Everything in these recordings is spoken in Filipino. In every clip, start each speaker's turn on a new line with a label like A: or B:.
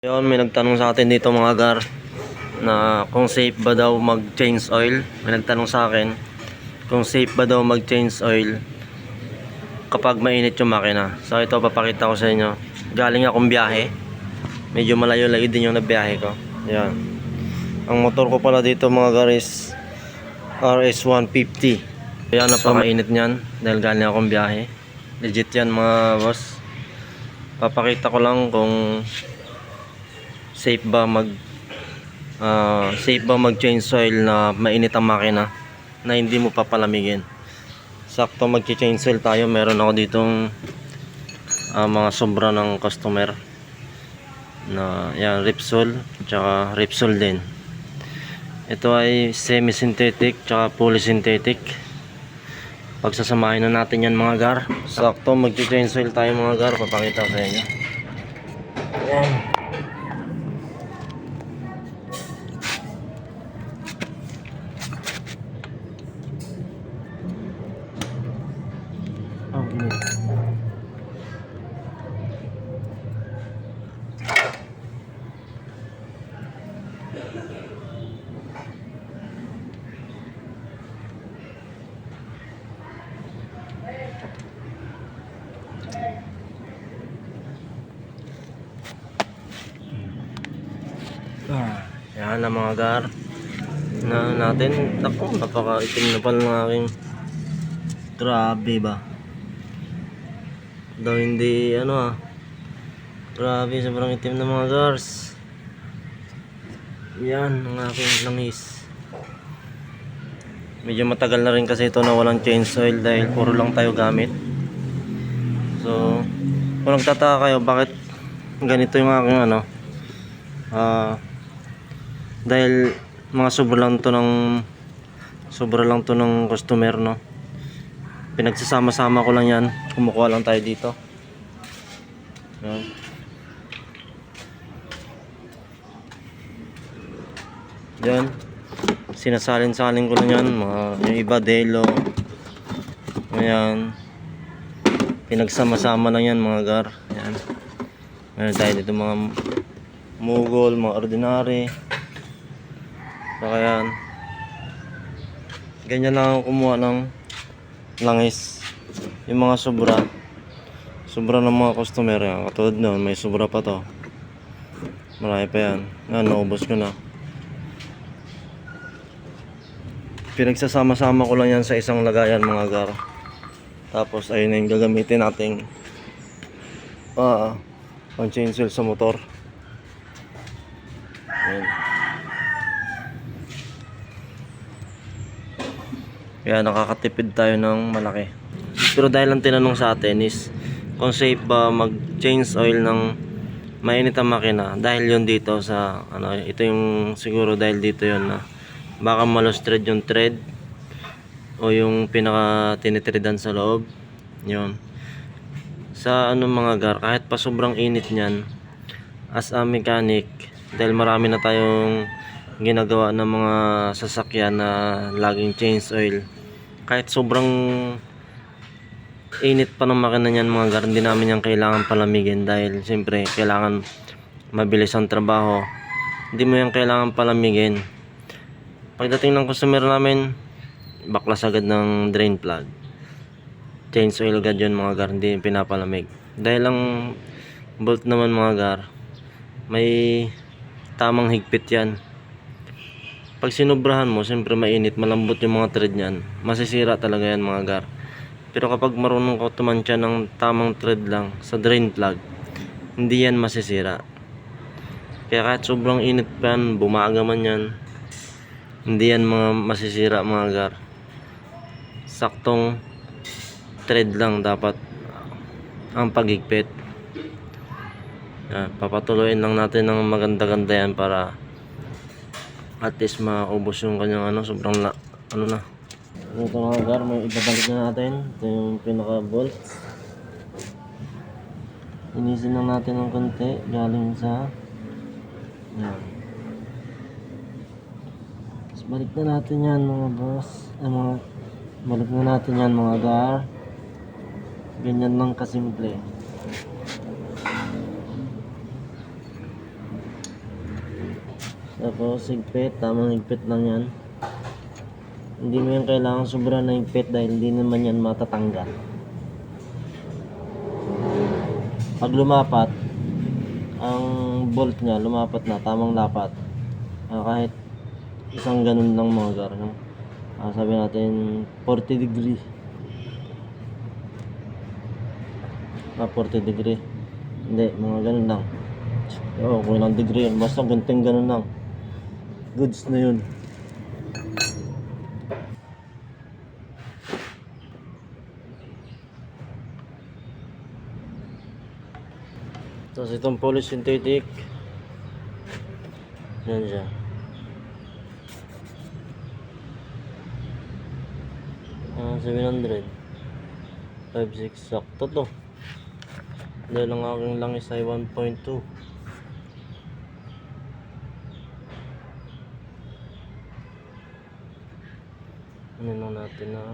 A: Yun, may nagtanong sa atin dito mga gar na kung safe ba daw mag-change oil. May nagtanong sa akin kung safe ba daw mag-change oil kapag mainit yung makina. So ito papakita ko sa inyo. Galing akong biyahe. Medyo malayo-layo din yung nabiyahe ko. Yan. Ang motor ko pala dito mga gar is RS150. Kaya napamainit niyan dahil galing akong biyahe. Legit yan mga boss. Papakita ko lang kung safe ba mag ah, safe ba mag change oil na mainit ang makina na hindi mo papalamigin? Sakto mag change oil tayo. Meron ako ditong ah, mga sobra ng customer na yan Repsol tsaka Repsol din. Ito ay semi synthetic tsaka fully synthetic pagsasamahin na natin yan mga gar. Sakto mag change oil tayo mga gar. Papakita ko sa inyo. Yan yan na mga gar. Na natin. Naku, napaka-itim na pala ng aking grabe ba? Daw hindi ano ah. Grabe sobrang itim na mga gars. Yan ang aking langis. Medyo matagal na rin kasi ito na walang change oil dahil puro lang tayo gamit. So kung nagtataka kayo bakit ganito yung aking ano ah dahil mga sobra lang to ng sobra lang to ng customer no? Pinagsasama-sama ko lang yan. Kumukuha lang tayo dito. Yan yan sinasalin-salin ko lang yan. Mga yung iba delo. Ayan. Pinagsama-sama lang yan mga gar. Yan meron tayo dito mga mugol mga ordinary saka yan. Ganyan lang ako kumuha ng langis. Yung mga sobra. Sobra ng mga customer yan. Katulad nun may sobra pa to. Marami pa yan. Yan naubos ko na. Pinagsasama-sama ko lang yan sa isang lagayan mga gar. Tapos ayun na yung gagamitin nating ah pang chain seal sa motor. Ayan. Kaya nakakatipid tayo ng malaki. Pero dahil ang tinanong sa atin is kung safe ba mag-change oil ng mainit ang makina dahil yun dito sa ano ito yung siguro dahil dito yun na baka malos thread yung thread o yung pinaka tinitreadan sa loob yun sa ano mga gar kahit pa sobrang init niyan as a mechanic dahil marami na tayong ginagawa ng mga sasakyan na laging change oil. Kahit sobrang init pa ng makina niyan mga gar hindi namin yan kailangan palamigin dahil siyempre kailangan mabilis ang trabaho. Hindi mo yan kailangan palamigin. Pagdating ng customer namin baklas agad ng drain plug. Change oil agad yun mga gar hindi pinapalamig. Dahil ang bolt naman mga gar may tamang higpit yan pag sinubrahan mo, siyempre mainit, malambot yung mga thread niyan. Masisira talaga yan mga gar. Pero kapag marunong ka tumantya ng tamang thread lang sa drain plug, hindi yan masisira. Kaya kahit sobrang init pa yan, bumaga man yan, hindi yan mga masisira mga gar. Saktong thread lang dapat ang paghigpit. Yan, papatuloyin lang natin ng maganda-ganda yan para at least maubos yung kanyang ano sobrang la, ano na. Ito mga gar may ibabalik na natin. Ito yung pinaka bolt inisin lang natin ng konti galing sa yan. Tapos balik na natin yan mga boss. Ay mga balik na natin yan mga gar. Ganyan lang kasimple Tapos higpit, tamang higpit lang yan. Hindi mo yan kailangan sobra na higpit dahil hindi naman yan matatanggal. Pag lumapat, ang bolt niya lumapat na, tamang lapat. Ah, kahit isang ganun lang mga gar, no? Ah, sabi natin 40 degree. Ah, 40 degree. Hindi, mga ganun lang. Oo, ilang degree. Basta gunting ganun lang. Goods na yun. Tapos itong polish synthetic. Yan siya. Ah, 700. 5.6 sakto to. Dahil ang aking langis ay 1.2. Lang natin na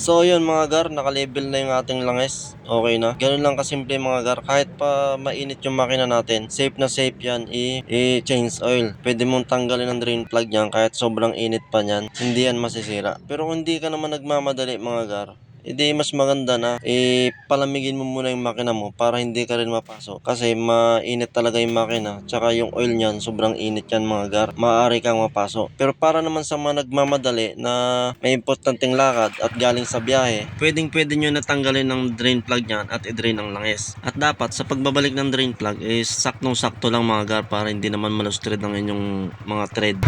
A: So yun mga gar, naka-level na yung ating langis. Okay na. Ganun lang kasimple mga gar. Kahit pa mainit yung makina natin, safe na safe yan i-change oil. Pwede mong tanggalin ang drain plug niyan kahit sobrang init pa niyan. Hindi yan masisira. Pero kung hindi ka naman nagmamadali mga gar, edi mas maganda na ipalamigin mo muna yung makina mo para hindi ka rin mapasok. Kasi mainit talaga yung makina. Tsaka yung oil niyan, sobrang init yan mga gar. Maaari kang mapasok. Pero para naman sa mga nagmamadali na may importanteng lakad at galing sa biyahe, pwedeng pwede nyo natanggalin ng drain plug niyan at i-drain ang langis. At dapat sa pagbabalik ng drain plug is saktong sakto lang mga gar para hindi naman malustred ang inyong mga thread.